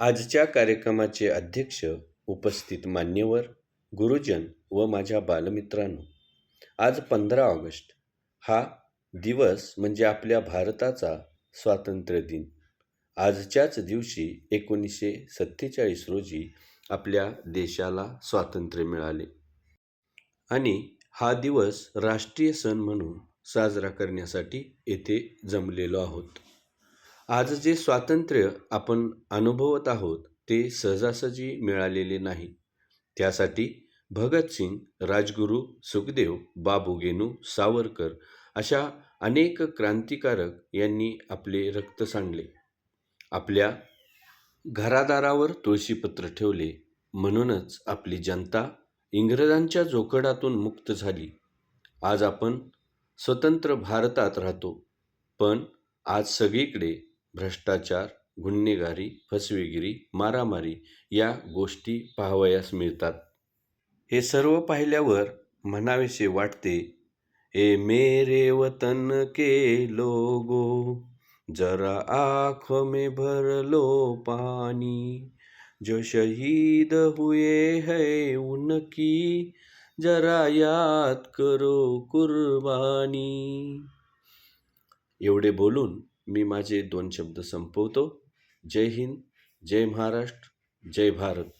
आजच्या कार्यक्रमाचे अध्यक्ष उपस्थित मान्यवर गुरुजन व माझ्या बालमित्रांनो आज पंधरा ऑगस्ट. हा दिवस म्हणजे आपल्या भारताचा स्वातंत्र्य दिन. आजच्याच दिवशी एकोणीसशे सत्तेचाळीस रोजी आपल्या देशाला स्वातंत्र्य मिळाले. आणि हा दिवस राष्ट्रीय सण म्हणून साजरा करण्यासाठी येथे जमलेलो आहोत. आज जे स्वातंत्र्य आपण अनुभवत आहोत ते सहजासहजी मिळालेले नाही. त्यासाठी भगतसिंग राजगुरू सुखदेव बाबू गेनू सावरकर अशा अनेक क्रांतिकारक यांनी आपले रक्त सांडले. आपल्या घरादारावर तुळशीपत्र ठेवले म्हणूनच आपली जनता इंग्रजांच्या जोखडातून मुक्त झाली. आज आपण स्वतंत्र भारतात राहतो पण आज सगळीकडे भ्रष्टाचार गुन्हेगारी फसवेगिरी मारामारी या गोष्टी पाहावयास मिळतात. हे सर्व पाहिल्यावर म्हणावेसे वाटते ए मेरे वतन के लोगो जरा आँख में भर लो पानी। जो शहीद हुए है उनकी जरा याद करो कुर्बानी। एवढे बोलून मी माझे दोन शब्द संपवतो. जय हिंद जय महाराष्ट्र जय भारत.